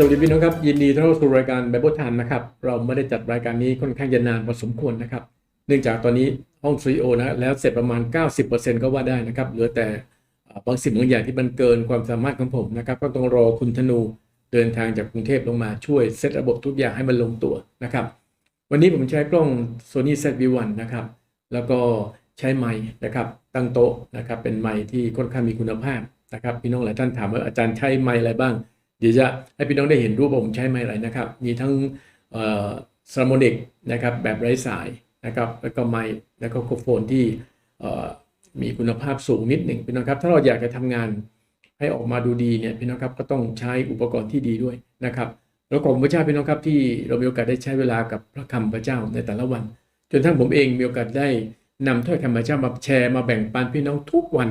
สวัสดีพี่น้องครับ ยินดีต้อนรับสู่รายการ Bible Time นะครับ เราไม่ได้จัดรายการนี้ค่อนข้างจะนานพอสมควรนะครับ เนื่องจากตอนนี้ห้องซีโอนะแล้วเสร็จประมาณ 90%ก็ว่าได้นะครับ เหลือแต่บางสิ่งบางอย่างที่มันเกินความสามารถของผมนะครับ ก็ต้องรอคุณธนูเดินทางจากกรุงเทพลงมาช่วยเซตระบบทุกอย่างให้มันลงตัวนะครับ วันนี้ผมใช้กล้อง Sony ZV-1 นะครับ แล้วก็ใช้ไมค์นะครับ ตั้งโต๊ะนะครับ เป็นไมค์ที่ค่อนข้างมีคุณภาพนะครับ พี่น้องหลายท่านถามว่าอาจารย์ใช้ไมค์อะไรบ้าง เดี๋ยวจะให้พี่น้องได้เห็นรูปผมใช้ไมค์อะไรนะครับ มีทั้งเอ่อซาโมนิกนะครับแบบไร้สายนะครับแล้วก็ไมค์แล้วก็โคโฟนที่มีคุณภาพสูงนิดหนึ่งพี่น้องครับถ้าเราอยากจะทำงานให้ออกมาดูดีเนี่ยพี่น้องครับก็ต้องใช้อุปกรณ์ที่ดีด้วยนะครับแล้วขอบพระเจ้าพี่น้องครับที่เรามีโอกาสได้ใช้เวลากับพระคำพระเจ้าในแต่ละวัน จนทั้งผมเองมีโอกาสได้นำถ้อยคำพระเจ้ามาแชร์มาแบ่งปันพี่น้องทุกวัน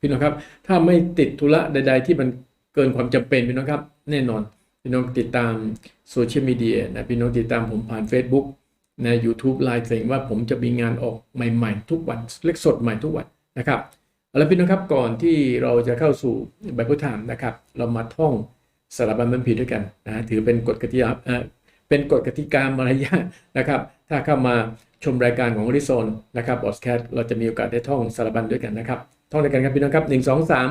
พี่น้องครับ ถ้าไม่ติดธุระใด ๆ ที่มัน กินความจำเป็นพี่น้องครับ แน่นอนพี่น้องติดตามโซเชียลมีเดียนะพี่น้องติดตามผมผ่าน Facebook น YouTube ไลฟ์เองว่าผมจะมีงานออกใหม่ๆ ทุกวันเล็กสดใหม่ทุกวันนะครับเอาละพี่น้องครับก่อนที่เราจะเข้าสู่ไบเบิลไทม์นะครับ เรามาท่องสารบัญบัญพีด้วยกันนะถือเป็นกฎกติกาเอ่อเป็นกฎกติกามารยาทนะครับ ถ้าเข้ามาชมรายการของอริซอนนะครับบอสแคทเราจะมีโอกาสได้ท่องสารบัญด้วยกันนะครับ ท่องด้วยกันครับพี่น้องครับหนึ่งสองสาม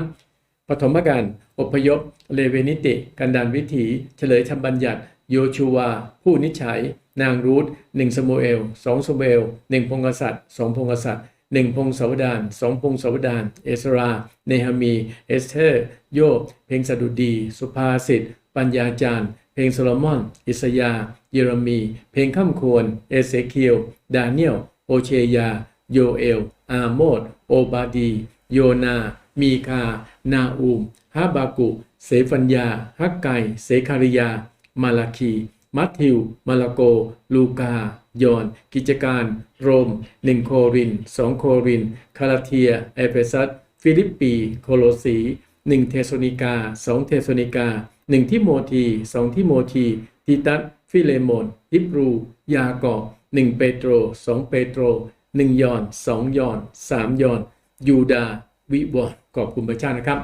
ปฐมกาลอพยพ เลเวนิติ กันดานวิถี เฉลยธรรมบัญญัติ โยชูวา ผู้นิจฉัย นางรูธหนึ่งสมูเอลสองสมูเอลหนึ่งพงกษัตริย์สองพงกษัตริย์หนึ่งพงศาวดารสองพงศาวดารเอสรา เนฮามี เอสเธอร์ โยบ เพลงสดุดี สุภาษิต ปัญญาจารย์ เพลงโซโลมอน อิสยา เยเรมี เพลงข้ามควร เอเซเคียลดาเนียล โอเชยา โยเอล อาโมด โอบาดี โยนา มีคา นาอูมฮาบากุ เสฟัญญา ฮักไก เสคาริยา มาลาคี มัทธิว มาลาโก ลูกา ยอน กิจการ โรม1โคริน2โคริน คาลาเทีย เอเฟซัส ฟิลิปปี โคโลสี1เทสโซนิกา2เทสโซนิกา1ทิโมธี2ทิโมธีทิตัสฟิเลโมนฮิบรู ยากอบ1เปโตร2เปโตร1ยอน2ยอน3ยอน ยูดา วิวรณ์ ขอบคุณพระเจ้านะครับ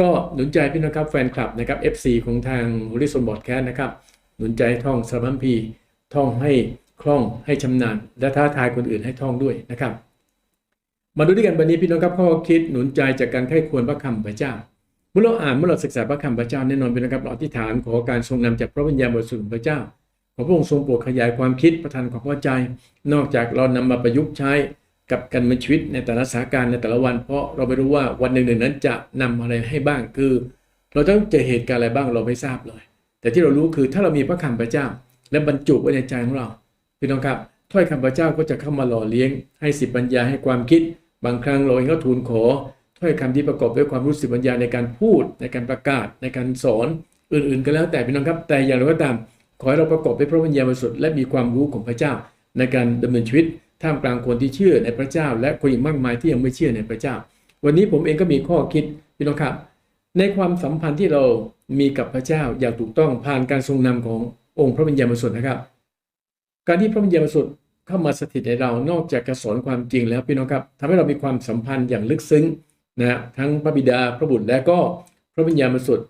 ก็หนุนใจพี่น้องครับแฟนคลับนะครับ FC ของทางฮ o ริ z อนบอดแคสนะครับหนุนใจท่องสามัมพีท่องให้คล่องให้ชำนาญ และท้าทายคนอื่นให้ท่องด้วยนะครับ มาดูด้วยกันวันนี้พี่น้องครับข้อคิดหนุนใจจากการไข้ควรพระคำพระเจ้า เมื่อเราอ่านเมื่อเราศึกษาพระคำพระเจ้าแน่นอนพี่น้องครับเราอธิษฐานขอการทรงนำจากพระวิญญาณบริสุทธิ์พระเจ้าขอพระองค์ทรงโปรดขยายความคิดประทานความเข้าใจ นอกจากเรานำมาประยุกต์ใช้ กับการดำเนินชีวิตในแต่ละสถานการณ์ในแต่ละวัน เพราะเราไม่รู้ว่าวันหนึ่งหนึ่งนั้นจะนำอะไรให้บ้างคือ เราต้องเจอเหตุการณ์อะไรบ้างเราไม่ทราบเลย แต่ที่เรารู้คือถ้าเรามีพระคำพระเจ้า และบรรจุไว้ในใจของเราพี่น้องครับถ้อยคำพระเจ้าก็จะเข้ามาหล่อเลี้ยง ให้สิทธิปัญญาให้ความคิด บางครั้งเราเองก็ทูลขอถ้อยคำที่ประกอบด้วยความรู้สึกปัญญาในการพูด ในการประกาศ ในการสอนอื่นๆ ก็แล้วแต่พี่น้องครับ แต่อย่างไรก็ตาม ขอให้เราประกอบด้วยพระวิญญาณบริสุทธิ์และมีความรู้ของพระเจ้า ในการดำเนินชีวิต ท่ามกลางคนที่เชื่อในพระเจ้า และคนอีกมากมายที่ยังไม่เชื่อในพระเจ้า วันนี้ผมเองก็มีข้อคิดพี่น้องครับ ในความสัมพันธ์ที่เรามีกับพระเจ้าอย่างถูกต้องผ่านการทรงนำขององค์พระวิญญาณบริสุทธิ์นะครับ การที่พระวิญญาณบริสุทธิ์เข้ามาสถิตในเรานอกจากจะสอนความจริงแล้วพี่น้องครับทำให้เรามีความสัมพันธ์อย่างลึกซึ้งนะทั้งพระบิดาพระบุตรและก็พระวิญญาณบริสุทธิ์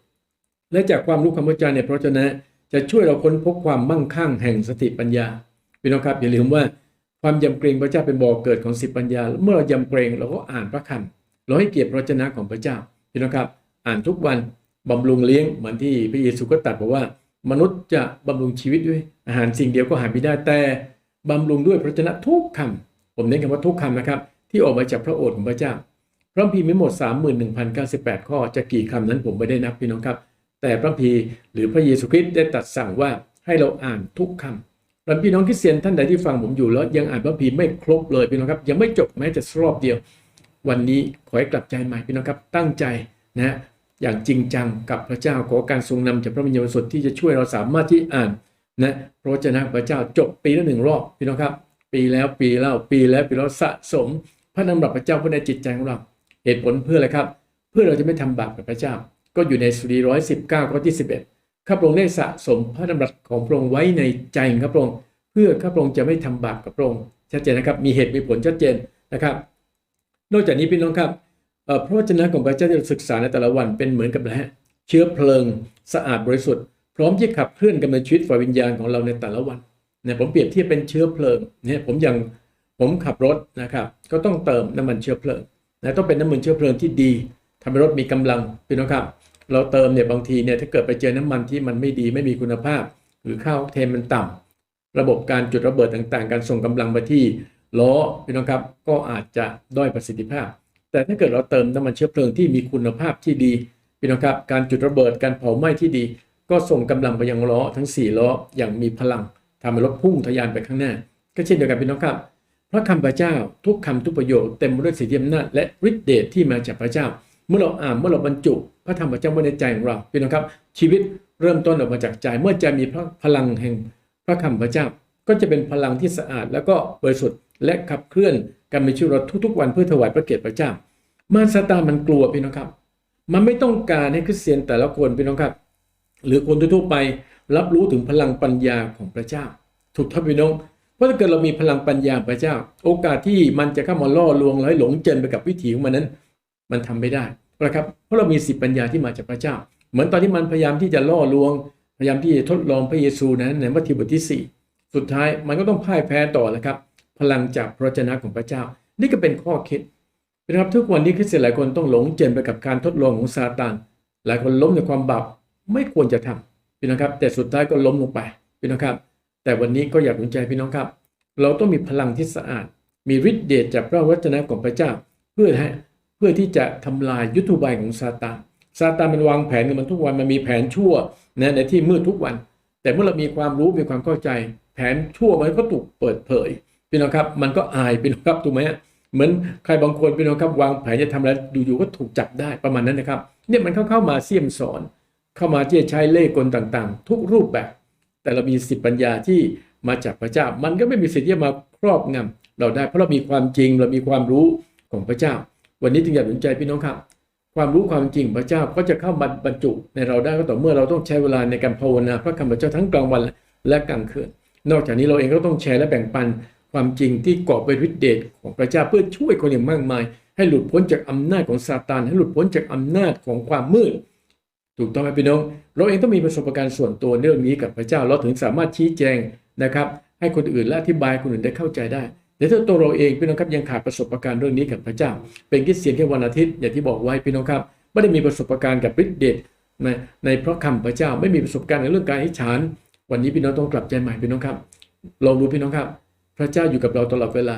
และจากความรู้ความเข้าใจในพระวจนะจะช่วยเราค้นพบความมั่งคั่งแห่งสติปัญญาพี่น้องครับอย่าลืมว่า ความยำเกรงพระเจ้าเป็นบ่อเกิดของสติปัญญา เมื่อเรายำเกรงเราก็อ่านพระคำเราให้เกียรติพระวจนะของพระเจ้าพี่น้องครับ อ่านทุกวันบำรุงเลี้ยงเหมือนที่พระเยซูก็ตรัสบอกว่า มนุษย์จะบำรุงชีวิตด้วย อาหารสิ่งเดียวก็หาไม่ได้แต่บำรุงด้วยพระวจนะทุกคำผมเน้นคำว่าทุกคำนะครับ ที่ออกมาจากพระโอษฐ์ของพระเจ้าพระคัมภีมีหมด 31,098 ข้อจะกี่คำนั้นผมไม่ได้นับพี่น้องครับ แต่พระคัมภีหรือพระเยซูคริสต์ได้ตรัสสั่งว่าให้เราอ่านทุกคำ แล้วพี่น้องคริสเตียนท่านใดที่ฟังผมอยู่แล้ว ยังอ่านพระคัมภีไม่ครบเลยพี่น้องครับ ยังไม่จบแม้แต่รอบเดียว วันนี้ขอให้กลับใจใหม่พี่น้องครับตั้งใจนะฮะอย่างจริงจังกับพระเจ้าขอการทรงนำจากพระวิญญาณสุดที่จะช่วยเราสามารถที่อ่านนะพระวจนะพระเจ้าจบปีละหนึ่งรอบพี่น้องครับ ปีแล้วปีเล่าปีแล้วปีแล้วสะสม พระนามรับพระเจ้าไว้ในจิตใจของเรา เหตุผลเพื่ออะไรครับ เพื่อเราจะไม่ทำบาปกับพระเจ้า ก็อยู่ในสุรีร้อยสิบเก้าข้อที่สิบเอ็ด ข้าพระองค์ได้สะสมพระดำรัสของพระองค์ไว้ในใจของข้าพระองค์เพื่อข้าพระองค์จะไม่ทำบาปกับพระองค์ชัดเจนนะครับ มีเหตุมีผลชัดเจนนะครับ นอกจากนี้พี่น้องครับพระวจนะของพระเจ้าที่เราศึกษาในแต่ละวันเป็นเหมือนกับนะฮะเชื้อเพลิงสะอาดบริสุทธิ์พร้อมที่ขับเคลื่อนกำเนิดชีวิตฝ่ายวิญญาณของเราในแต่ละวันเนี่ยผมเปรียบเทียบเป็นเชื้อเพลิงเนี่ยผมอย่างผมขับรถนะครับ ก็ต้องเติมน้ำมันเชื้อเพลิงนะต้องเป็นน้ำมันเชื้อเพลิงที่ดีทำให้รถมีกำลังพี่น้องครับ เราเติมเนี่ยบางทีเนี่ยถ้าเกิดไปเจอน้ำมันที่มันไม่ดีไม่มีคุณภาพ หรือค่าออกเทนมันต่ำระบบการจุดระเบิดต่างๆ การส่งกำลังไปที่ล้อพี่น้องครับก็อาจจะด้อยประสิทธิภาพ แต่ถ้าเกิดเราเติมน้ำมันเชื้อเพลิงที่มีคุณภาพที่ดีพี่น้องครับการจุดระเบิดการเผาไหม้ที่ดี ก็ส่งกำลังไปยังล้อทั้ง 4 ล้ออย่างมีพลังทำให้รถพุ่งทะยานไปข้างหน้า ก็เช่นเดียวกันพี่น้องครับพระคำพระเจ้าทุกคำทุกประโยคเต็มไปด้วยสิทธิอำนาจและฤทธิเดชที่มาจากพระเจ้า เมื่อเราอ่านเมื่อเราบรรจุพระธรรมพระเจ้าไว้ในใจของเราพี่น้องครับ ชีวิตเริ่มต้นออกมาจากใจ เมื่อใจมีพระพลังแห่งพระคำพระเจ้า ก็จะเป็นพลังที่สะอาดแล้วก็บริสุทธิ์และขับเคลื่อนการมีชีวิตเราทุกๆ วันเพื่อถวายพระเกียรติพระเจ้า มารซาตานมันกลัวพี่น้องครับ มันไม่ต้องการให้คริสเตียนแต่ละคนพี่น้องครับ หรือคนทั่วๆไปรับรู้ถึงพลังปัญญาของพระเจ้า ถูกทับพี่น้องเพราะถ้าเกิดเรามีพลังปัญญาพระเจ้า โอกาสที่มันจะเข้ามาล่อลวงและให้หลงเจนไปกับวิถีของมันนั้น มันทำไม่ได้นะครับเพราะเรามีสิทธิปัญญาที่มาจากพระเจ้า เหมือนตอนที่มันพยายามที่จะล่อลวง พยายามที่จะทดลองพระเยซูนั้นในมัทธิวบทที่ 4 สุดท้ายมันก็ต้องพ่ายแพ้ต่อแล้วครับ พลังจากพระเจนะของพระเจ้า นี่ก็เป็นข้อคิดนะครับทุกวันนี้คริสเตียนหลายคนต้องหลงเจนไปกับการทดลองของซาตานหลายคนล้มในความบาปไม่ควรจะทำพี่น้องครับ แต่สุดท้ายก็ล้มลงไปพี่น้องครับ แต่วันนี้ก็อยากหนุนใจพี่น้องครับ เราต้องมีพลังที่สะอาด มีฤทธิ์เดชจากพระวจนะของพระเจ้า เพื่อให้ เพื่อที่จะทำลายยุทธบายของซาตานซาตานมันวางแผนกันมันทุกวันมันมีแผนชั่วนะในที่มืดทุกวัน แต่เมื่อเรามีความรู้มีความเข้าใจ แผนชั่วมันก็ถูกเปิดเผยพี่น้องครับ มันก็อายพี่น้องครับถูกไหมฮะเหมือนใครบางคนพี่น้องครับวางแผนจะทำอะไรอยู่ๆก็ถูกจับได้ประมาณนั้นนะครับเนี่ยมันเข้าเข้ามาเสี่ยมสอน เข้ามาที่จะใช้เล่ห์กลต่างๆ ทุกรูปแบบ แต่เรามีสิทธิปัญญาที่มาจากพระเจ้า มันก็ไม่มีสิทธิ์ที่จะมาครอบงำเราได้เพราะเรามีความจริงเรามีความรู้ของพระเจ้า วันนี้จึงอยากหนุนใจพี่น้องครับ ความรู้ความจริงพระเจ้าก็จะเข้ามาบรรจุในเราได้ก็ต่อเมื่อเราต้องใช้เวลาในการภาวนาพระคำพระเจ้าทั้งกลางวันและกลางคืน นอกจากนี้เราเองก็ต้องแชร์และแบ่งปันความจริงที่กอบไปด้วยฤทธิเดชของพระเจ้าเพื่อช่วยคนอย่างมากมาย ให้หลุดพ้นจากอำนาจของซาตานให้หลุดพ้นจากอำนาจของความมืดถูกต้องไหมพี่น้อง เราเองต้องมีประสบการณ์ส่วนตัวเรื่องนี้กับพระเจ้า เราถึงสามารถชี้แจงนะครับ ให้คนอื่นและอธิบายคนอื่นได้เข้าใจได้ แต่ถ้าตัวเราเองพี่น้องครับยังขาดประสบการณ์เรื่องนี้กับพระเจ้า เป็นคริสเตียนแค่วันอาทิตย์อย่างที่บอกไว้พี่น้องครับไม่ได้มีประสบการณ์กับฤทธิ์เดชในในพระคำพระเจ้าไม่มีประสบการณ์ในเรื่องการอิจฉานวันนี้พี่น้องต้องกลับใจใหม่พี่น้องครับลองดูพี่น้องครับ พระเจ้าอยู่กับเราตลอดเวลา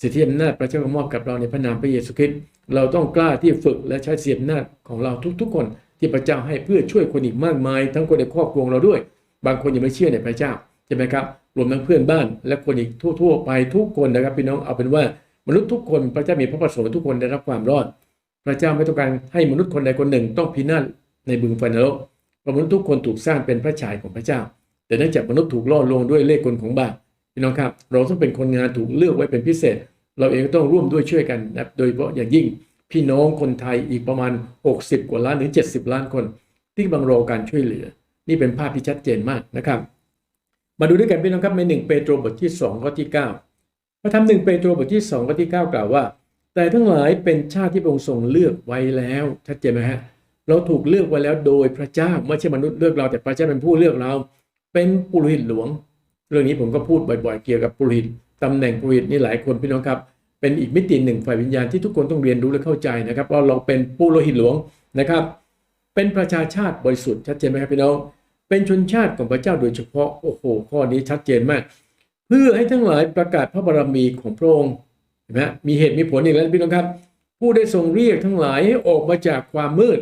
สิทธิอำนาจพระเจ้ามอบกับเราในพระนามพระเยซูคริสต์เราต้องกล้าที่ฝึกและใช้เสิทธิอำนาจของเราทุกๆ คนที่พระเจ้าให้เพื่อช่วยคนอีกมากมาย ทั้งคนในครอบครัวเราด้วย บางคนยังไม่เชื่อในพระเจ้าใช่ไหมครับ รวมทั้งเพื่อนบ้าน และคนอีกทั่วๆไปทุกคนนะครับ พี่น้องเอาเป็นว่ามนุษย์ทุกคนพระเจ้ามีพระประสงค์ทุกคนได้รับความรอด พระเจ้าไม่ต้องการให้มนุษย์คนใดคนหนึ่งต้องพินาศในบึงไฟนรกเพราะมนุษย์ทุกคนถูกสร้างเป็นพระฉายของพระเจ้า แต่เนื่องจากมนุษย์ถูกล่อลวงด้วยเล่ห์กลของบาปพี่น้องครับ เราต้องเป็นคนงานถูกเลือกไว้เป็นพิเศษ เราเองก็ต้องร่วมด้วยช่วยกันนะโดยเฉพาะอย่างยิ่งพี่น้องคนไทยอีกประมาณ 60 กว่าล้านถึง70 ล้านคน ที่กำลังรอการช่วยเหลือ นี่เป็นภาพที่ชัดเจนมากนะครับ มาดูด้วยกันพี่น้องครับในหนึ่งเปโตรบทที่2ข้อที่9พระธรรมหนึ่งเปโตรบทที่2ข้อที่9กล่าวว่า แต่ทั้งหลายเป็นชาติที่พระองค์ทรงเลือกไว้แล้วชัดเจนไหมฮะเราถูกเลือกไว้แล้วโดยพระเจ้าไม่ใช่มนุษย์เลือกเราแต่พระเจ้าเป็นผู้เลือกเรา เป็นปุโรหิตหลวง เรื่องนี้ผมก็พูดบ่อยๆเกี่ยวกับปุโรหิตตำแหน่งปุโรหิตนี่หลายคนพี่น้องครับ เป็นอีกมิติหนึ่งฝ่ายวิญญาณที่ทุกคนต้องเรียนรู้และเข้าใจนะครับว่าเราเป็นปุโรหิตหลวงนะครับ เป็นประชาชาติบริสุทธิ์ชัดเจนไหมครับพี่น้อง เป็นชนชาติของพระเจ้าโดยเฉพาะ โอ้โห ข้อนี้ชัดเจนมาก เพื่อให้ทั้งหลายประกาศพระบารมีของพระองค์เห็นไหมมีเหตุมีผลอีกแล้วพี่น้องครับ ผู้ได้ทรงเรียกทั้งหลายให้ออกมาจากความมืด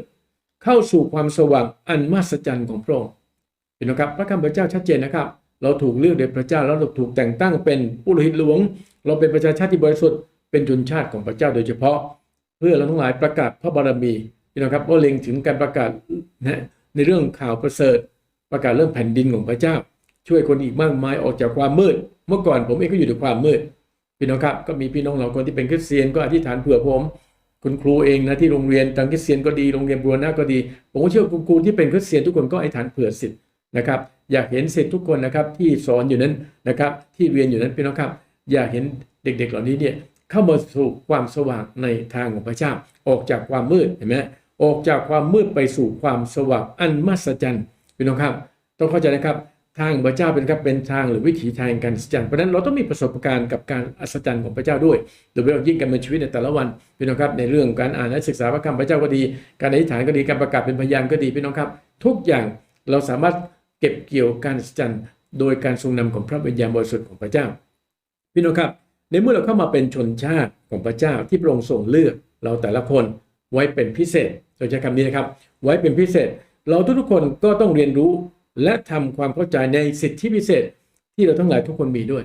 เข้าสู่ความสว่างอันมหัศจรรย์ของพระองค์พี่น้องครับ พระคำพระเจ้าชัดเจนนะครับ เราถูกเลือกโดยพระเจ้าแล้วเราถูกแต่งตั้งเป็นผู้โลหิตหลวง เราเป็นประชาชาติที่บริสุทธิ์เป็นชนชาติของพระเจ้าโดยเฉพาะ เพื่อเราทั้งหลายประกาศพระบารมีพี่น้องครับก็เล็งถึงการประกาศนะในเรื่องข่าวประเสริฐ ประกาศเรื่องแผ่นดินของพระเจ้า ช่วยคนอีกมากมายออกจากความมืด เมื่อก่อนผมเองก็อยู่ในความมืด พี่น้องครับก็มีพี่น้องเราคนที่เป็นคริสเตียนก็อธิษฐานเผื่อผม คุณครูเองนะที่โรงเรียนทางคริสเตียนก็ดีโรงเรียนบูรณะก็ดี ผมก็เชื่อคุณครูที่เป็นคริสเตียนทุกคนก็อธิษฐานเผื่อสิทธิ์นะครับอยากเห็นสิทธิ์ทุกคนนะครับที่สอนอยู่นั้นนะครับที่เรียนอยู่นั้นพี่น้องครับ อยากเห็นเด็กๆเหล่านี้เนี่ยเข้ามาสู่ความสว่างในทางของพระเจ้า ออกจากความมืดเห็นไหมออกจากความมืดไปสู่ความสว่างอันมหัศจรรย์ พี่น้องครับต้องเข้าใจนะครับทางพระเจ้าเป็นครับเป็นทางหรือวิถีทางการอัศจรรย์เพราะนั้นเราต้องมีประสบการณ์กับการอัศจรรย์ของพระเจ้าด้วยโดยเฉพาะยิ่งการดำเนินชีวิตในแต่ละวันพี่น้องครับในเรื่องการอ่านและศึกษาพระคำพระเจ้าก็ดี การอธิษฐานก็ดีการประกาศเป็นพยานก็ดีพี่น้องครับ ทุกอย่างเราสามารถเก็บเกี่ยวการอัศจรรย์โดยการทรงนำของพระวิญญาณบริสุทธิ์ของพระเจ้า พี่น้องครับ ในเมื่อเราเข้ามาเป็นชนชาติของพระเจ้าที่พระองค์ทรงเลือกเราแต่ละคนไว้เป็นพิเศษเราใช้คำนี้นะครับ ไว้เป็นพิเศษ เราทุกๆคนก็ต้องเรียนรู้และทำความเข้าใจในสิทธิพิเศษ ที่เราทั้งหลายทุกคนมีด้วย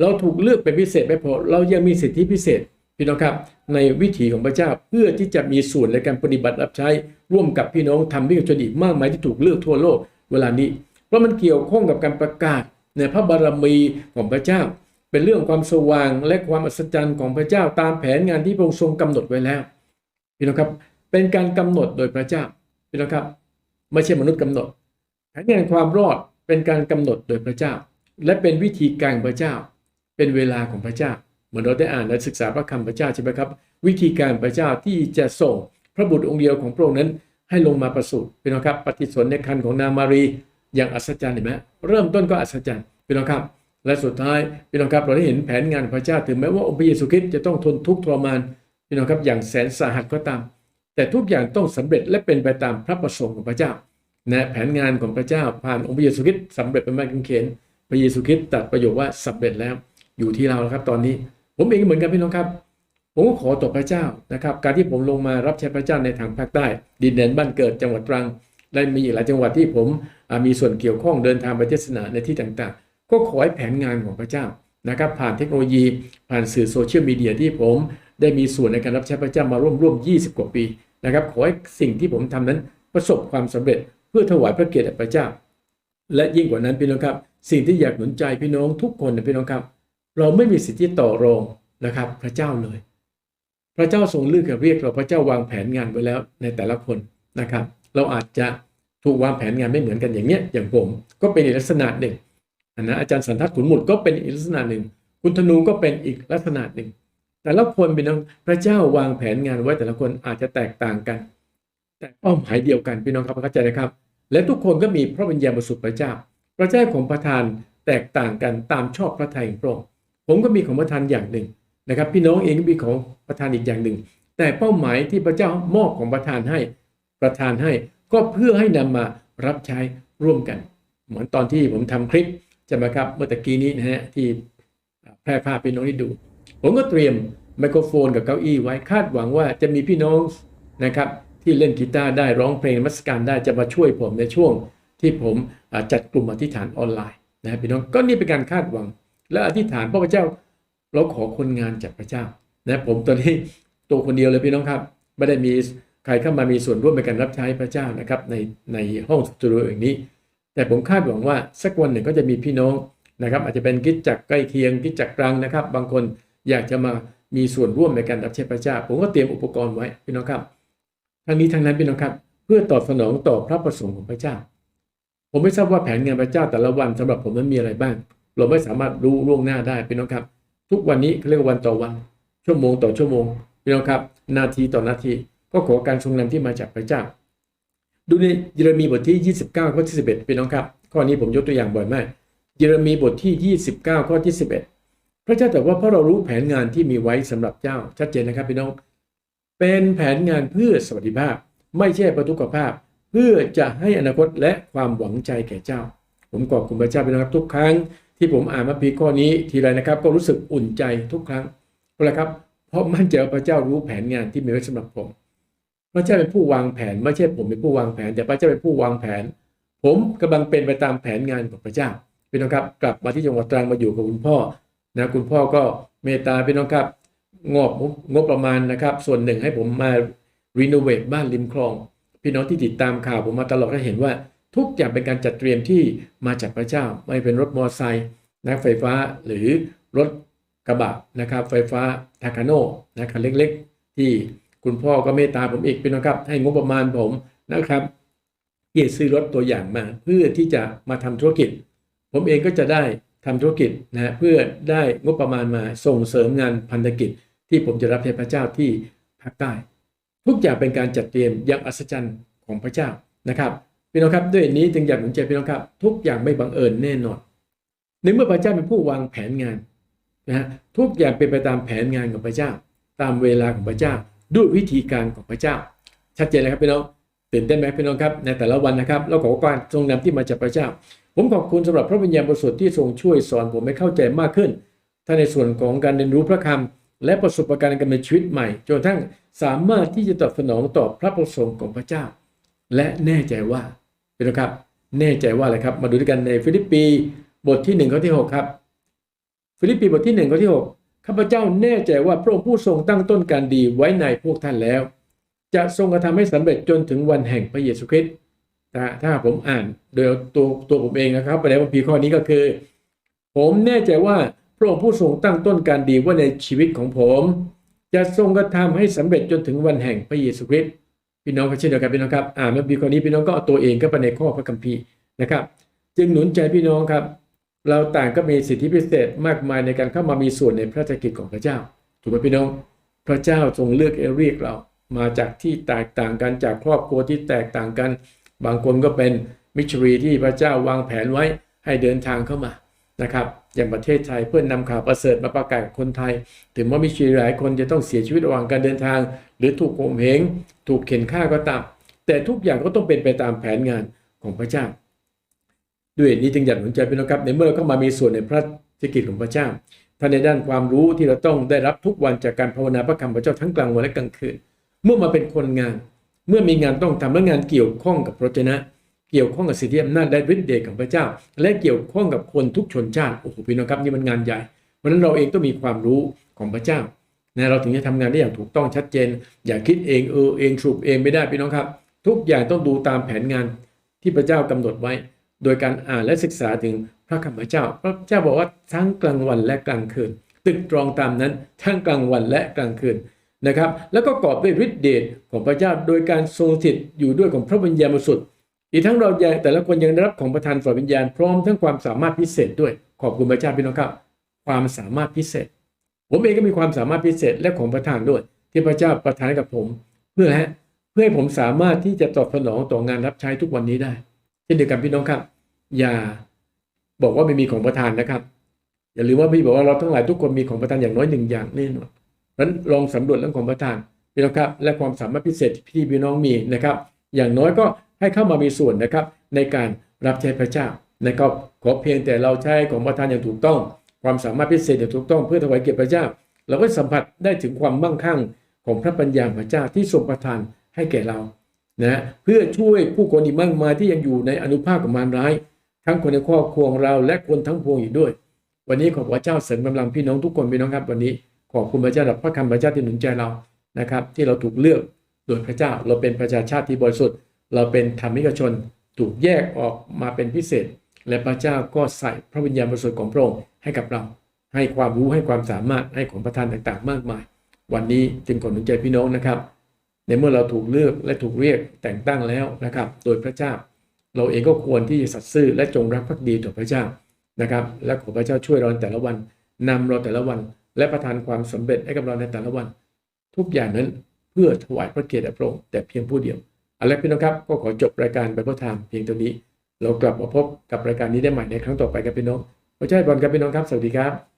เราถูกเลือกเป็นพิเศษไม่พอเรายังมีสิทธิพิเศษพี่น้องครับ ในวิถีของพระเจ้าเพื่อที่จะมีส่วนในการปฏิบัติรับใช้ร่วมกับพี่น้องทำพิธีชนอีกมากมายที่ถูกเลือกทั่วโลกเวลานี้ เพราะมันเกี่ยวข้องกับการประกาศในพระบารมีของพระเจ้า เป็นเรื่องความสว่างและความอัศจรรย์ของพระเจ้าตามแผนงานที่พระองค์ทรงกำหนดไว้แล้วพี่น้องครับเป็นการกำหนดโดยพระเจ้าพี่น้องครับ ไม่ใช่มนุษย์กำหนดแผนงานความรอดเป็นการกำหนดโดยพระเจ้า และเป็นวิธีการพระเจ้า เป็นเวลาของพระเจ้า เหมือนเราได้อ่านและศึกษาพระคำพระเจ้าใช่ไหมครับ วิธีการพระเจ้าที่จะส่งพระบุตรองค์เดียวของพระองค์นั้น ให้ลงมาประสูติพี่น้องครับ ปฏิสนธิในคันของนางมารีอย่างอัศจรรย์เห็นไหมเริ่มต้นก็อัศจรรย์พี่น้องครับและสุดท้ายพี่น้องครับเราได้เห็นแผนงานพระเจ้าถึงแม้ว่าองค์พระเยซูคริสต์จะต้องทนทุกข์ทรมานพี่น้องครับอย่างแสนสาหัสก็ตาม แต่ทุกอย่างต้องสำเร็จและเป็นไปตามพระประสงค์ของพระเจ้านะแผนงานของพระเจ้าผ่านองค์พระเยซูคริสต์สำเร็จเป็นไม้กางเขนพระเยซูคริสต์ตัดประโยคว่าสำเร็จแล้วอยู่ที่เราแล้วครับ ตอนนี้ ผมเองเหมือนกันพี่น้องครับ ผมก็ขอต่อพระเจ้านะครับ การที่ผมลงมารับใช้พระเจ้าในทางภาคใต้ ดินแดนบ้านเกิดจังหวัดตรังและมีอีกหลายจังหวัดที่ผมมีส่วนเกี่ยวข้องเดินทางไปเทศนาในที่ต่างๆ ก็ขอให้แผนงานของพระเจ้านะครับผ่านเทคโนโลยีผ่านสื่อโซเชียลมีเดียที่ผมได้มีส่วนในการรับใช้พระเจ้ามาร่วมร่วม 20 กว่าปี นะครับขอให้สิ่งที่ผมทำนั้นประสบความสำเร็จเพื่อถวายพระเกียรติพระเจ้า และยิ่งกว่านั้นพี่น้องครับ สิ่งที่อยากหนุนใจพี่น้องทุกคนนะพี่น้องครับ เราไม่มีสิทธิต่อรองนะครับ พระเจ้าเลย พระเจ้าทรงเลือกเรียกเราพระเจ้าวางแผนงานไว้แล้วในแต่ละคนนะครับ เราอาจจะถูกวางแผนงานไม่เหมือนกันอย่างเนี้ยอย่างผมก็เป็นอีกลักษณะหนึ่งอันนะอาจารย์สันทัดขุนหมุดก็เป็นอีกลักษณะหนึ่ง คุณธนูก็เป็นอีกลักษณะหนึ่ง แต่ละคนเป็นน้องพระเจ้าวางแผนงานไว้แต่ละคนอาจจะแตกต่างกัน แต่เป้าหมายเดียวกันพี่น้องครับเข้าใจนะครับ และทุกคนก็มีพระวิญญาณบริสุทธิ์พระเจ้า พระเจ้าของประทานแตกต่างกันตามชอบพระทัยของพระองค์ผมก็มีของประทานอย่างหนึ่งนะครับ พี่น้องเองก็มีของประทานอีกอย่างหนึ่ง แต่เป้าหมายที่พระเจ้ามอบของประทานให้ประทานให้ ก็เพื่อให้นำมารับใช้ร่วมกัน เหมือนตอนที่ผมทำคลิปใช่ไหมครับเมื่อตะกี้นี้นะฮะที่แพร่ภาพพี่น้องให้ดู ผมก็เตรียมไมโครโฟนกับเก้าอี้ไว้คาดหวังว่าจะมีพี่น้องนะครับที่เล่นกีตาร์ได้ร้องเพลงมัสการได้จะมาช่วยผมในช่วงที่ผมจัดกลุ่มอธิษฐานออนไลน์นะพี่น้องก็นี่เป็นการคาดหวัง และอธิษฐานพระเจ้าเราขอคนงานจากพระเจ้านะผมตอนนี้ตัวคนเดียวเลยพี่น้องครับ ไม่ได้มีใครเข้ามามีส่วนร่วมในการรับใช้พระเจ้านะครับในในห้องสตูดิโออย่างนี้ แต่ผมคาดหวังว่าสักวันหนึ่งก็จะมีพี่น้องนะครับ อาจจะเป็นกิจจักใกล้เคียงกิจจักรกลางนะครับ บางคน อยากจะมามีส่วนร่วมในการรับใช้พระเจ้า ผมก็เตรียมอุปกรณ์ไว้พี่น้องครับทั้งนี้ทั้งนั้นพี่น้องครับ เพื่อตอบสนองต่อพระประสงค์ของพระเจ้า ผมไม่ทราบว่าแผนงานพระเจ้าแต่ละวันสำหรับผมนั้นมีอะไรบ้าง เราไม่สามารถรู้ล่วงหน้าได้พี่น้องครับ ทุกวันนี้เขาเรียกวันต่อวัน ชั่วโมงต่อชั่วโมงพี่น้องครับ นาทีต่อนาทีก็ขอการทรงนำที่มาจากพระเจ้า ดูในเยเรมีบทที่ 29 ข้อที่ 11พี่น้องครับ ข้อนี้ผมยกตัวอย่างบ่อยมากเยเรมีบทที่ 29 ข้อที่ 11 ระเจ้าแต่ว่าเพราะเรารู้แผนงานที่มีไว้สำหรับเจ้าชัดเจนนะครับพี่น้อง เป็นแผนงานเพื่อสวัสดิภาพ ไม่ใช่ประทุกภาพ เพื่อจะให้อนาคตและความหวังใจแก่เจ้า ผมขอบคุณพระเจ้าพี่น้องครับทุกครั้ง ที่ผมอ่านมาพีข้อนี้ทีไรนะครับ ก็รู้สึกอุ่นใจทุกครั้งเพราะอะไรครับ เพราะมั่นใจว่าพระเจ้ารู้แผนงานที่มีไว้สำหรับผมพระเจ้าเป็นผู้วางแผน ไม่ใช่ผมเป็นผู้วางแผน แต่พระเจ้าเป็นผู้วางแผน ผมกำลังเป็นไปตามแผนงานของพระเจ้าพี่น้องครับ กลับมาที่จังหวัดตรังมาอยู่กับคุณพ่อ นะคุณพ่อก็เมตตาพี่น้องครับ งบงบประมาณนะครับ ส่วนหนึ่งให้ผมมารีโนเวทบ้านริมคลอง พี่น้องที่ติดตามข่าวผมมาตลอดก็เห็นว่า ทุกอย่างเป็นการจัดเตรียมที่มาจากพระเจ้า ไม่เป็นรถมอเตอร์ไซค์นะไฟฟ้าหรือรถกระบะนะครับ ไฟฟ้าทาคาโน่นะคันเล็กๆ ที่คุณพ่อก็เมตตาผมอีกพี่น้องครับ ให้งบประมาณผมนะครับที่ซื้อรถตัวอย่างมา เพื่อที่จะมาทำธุรกิจ ผมเองก็จะได้ ทำธุรกิจนะเพื่อได้งบประมาณมาส่งเสริมงานพันธกิจ ที่ผมจะรับใช้พระเจ้าที่ภาคใต้ ทุกอย่างเป็นการจัดเตรียมอย่างอัศจรรย์ของพระเจ้านะครับพี่น้องครับด้วยนี้จึงอยากหนุนใจพี่น้องครับ ทุกอย่างไม่บังเอิญแน่นอนในเมื่อพระเจ้าเป็นผู้วางแผนงานนะฮะทุกอย่างเป็นไปตามแผนงานของพระเจ้า ตามเวลาของพระเจ้าด้วยวิธีการของพระเจ้า ชัดเจนเลยครับพี่น้องตื่นเต้นไหมพี่น้องครับในแต่ละวันนะครับเราขอการทรงนำที่มาจากพระเจ้า ผมขอบคุณสำหรับพระวิญญาณบริสุทธิ์ที่ทรงช่วยสอนผมให้เข้าใจมากขึ้นทั้งในส่วนของการเรียนรู้พระคำและประสบการณ์การดำเนินชีวิตใหม่ จนทั่งสามารถที่จะตอบสนองต่อพระประสงค์ของพระเจ้า และแน่ใจว่าพี่น้องครับ แน่ใจว่าอะไรครับ มาดูด้วยกันในฟิลิปปีบทที่1ข้อที่ 6 ครับ ฟิลิปปีบทที่1ข้อที่ 6 ข้าพเจ้าแน่ใจว่าพระองค์ผู้ทรงตั้งต้นการดีไว้ในพวกท่านแล้ว จะทรงกระทำให้สำเร็จจนถึงวันแห่งพระเยซูคริสต์ ถ้าถ้าผมอ่านโดยตัวตัวผมเองนะครับประเด็นพระพีข้อนี้ก็คือ ผมแน่ใจว่าพระองค์ผู้ทรงตั้งต้นการดีไว้ในชีวิตของผม จะทรงกระทำให้สำเร็จจนถึงวันแห่งพระเยซูคริสต์พี่น้องก็เช่นเดียวกันพี่น้องครับอ่านพระพีข้อนี้พี่น้องก็เอาตัวเองก็ไปในข้อพระคัมภีร์นะครับ จึงหนุนใจพี่น้องครับ เราต่างก็มีสิทธิพิเศษมากมายในการเข้ามามีส่วนในพระราชกิจของพระเจ้าถูกไหมพี่น้อง พระเจ้าทรงเลือกเรียกเรา มาจากที่แตกต่างกันจากครอบครัวที่แตกต่างกัน บางคนก็เป็นมิชชัรีที่พระเจ้าวางแผนไว้ให้เดินทางเข้ามานะครับอย่างประเทศไทยเพื่อนนำข่าวประเสริฐมาประกาศคนไทย ถึงว่ามิชชีหลายคนจะต้องเสียชีวิตระหว่างการเดินทาง หรือถูกข่มเหงถูกเข็นฆ่าก็ตาม แต่ทุกอย่างก็ต้องเป็นไปตามแผนงานของพระเจ้า ด้วยนี้จึงอยากหนุนใจพี่น้องครับในเมื่อเราเข้ามามีส่วนในพระรกิจของพระเจ้าทั้งในด้านความรู้ที่เราต้องได้รับทุกวันจากการภาวนาพระคำพระเจ้าทั้งกลางวันและกลางคืน เมื่อมาเป็นคนงาน เมื่อมีงานต้องทำและงานเกี่ยวข้องกับพระเจ้าเกี่ยวข้องกับสิทธิอำนาจและฤทธิ์เดชของพระเจ้า และเกี่ยวข้องกับคนทุกชนชาติโอ้โหพี่น้องครับนี่มันงานใหญ่เพราะฉะนั้นเราเองต้องมีความรู้ของพระเจ้านะเราถึงจะทำงานได้อย่างถูกต้องชัดเจน อย่าคิดเองเออเองสรุปเองไม่ได้พี่น้องครับ ทุกอย่างต้องดูตามแผนงานที่พระเจ้ากำหนดไว้ โดยการอ่านและศึกษาถึงพระคำพระเจ้า พระเจ้าบอกว่าทั้งกลางวันและกลางคืน ตึกตรองตามนั้นทั้งกลางวันและกลางคืน นะครับ แล้วก็กอบด้วยฤทธิเดชของพระเจ้าโดยการทรงสถิตอยู่ด้วยของพระวิญญาณบริสุทธิ์อีกทั้งเราแต่ละคนยังได้รับของประทานฝ่ายวิญญาณพร้อมทั้งความสามารถพิเศษด้วยขอบคุณพระเจ้าพี่น้องครับ ความสามารถพิเศษ ผมเองก็มีความสามารถพิเศษและของประทานด้วย ที่พระเจ้าประทานกับผม เพื่อฮะเพื่อให้ผมสามารถที่จะตอบสนองต่องานรับใช้ทุกวันนี้ได้ เช่นเดียวกันพี่น้องครับ อย่าบอกว่าไม่มีของประทานนะครับ อย่าลืมว่าพี่บอกว่าเราทั้งหลายทุกคนมีของประทานอย่างน้อยหนึ่งอย่างแน่นอน นั้นลองสำรวจเรื่องของประทานพี่น้องครับและความสามารถพิเศษที่พี่น้องมีนะครับ อย่างน้อยก็ให้เข้ามามีส่วนนะครับในการรับใช้พระเจ้านะครับขอเพียงแต่เราใช้ของประทานอย่างถูกต้อง ความสามารถพิเศษอย่างถูกต้องเพื่อถวายเกียรติพระเจ้า เราก็สัมผัสได้ถึงความมั่งคั่งของพระปัญญาพระเจ้าที่ทรงประทานให้แก่เรานะเพื่อช่วยผู้คนอีกมากมายที่ยังอยู่ในอนุภาคของมารร้าย ทั้งคนในครอบครัวของเราและคนทั้งพวงอีกด้วย วันนี้ขอพระเจ้าเสริมกำลังพี่น้องทุกคนพี่น้องครับวันนี้ ขอบคุณพระเจ้าสำหรับพระคำพระเจ้าที่หนุนใจเรานะครับ ที่เราถูกเลือกโดยพระเจ้า เราเป็นประชาชาติที่บริสุทธิ์ เราเป็นธรรมิกชนถูกแยกออกมาเป็นพิเศษ และพระเจ้าก็ใส่พระวิญญาณบริสุทธิ์ของพระองค์ให้กับเรา ให้ความรู้ให้ความสามารถให้ของประทานต่างๆ มากมาย วันนี้จึงขอหนุนใจพี่น้องนะครับ ในเมื่อเราถูกเลือกและถูกเรียกแต่งตั้งแล้วนะครับ โดยพระเจ้า เราเองก็ควรที่จะสัตย์ซื่อและจงรักภักดีต่อพระเจ้านะครับ และขอพระเจ้าช่วยเราแต่ละวันนำเราแต่ละวัน และประทานความสำเร็จให้กับเราในแต่ละวัน ทุกอย่างนั้นเพื่อถวายพระเกียรติแด่พระองค์แต่เพียงผู้เดียวเอาละพี่น้องครับก็ขอจบรายการไปเบิลไทม์เพียงตัวนี้ เรากลับมาพบกับรายการนี้ได้ใหม่ในครั้งต่อไปครับพี่น้องพระเจ้าใช่ครับพี่น้องครับ สวัสดีครับ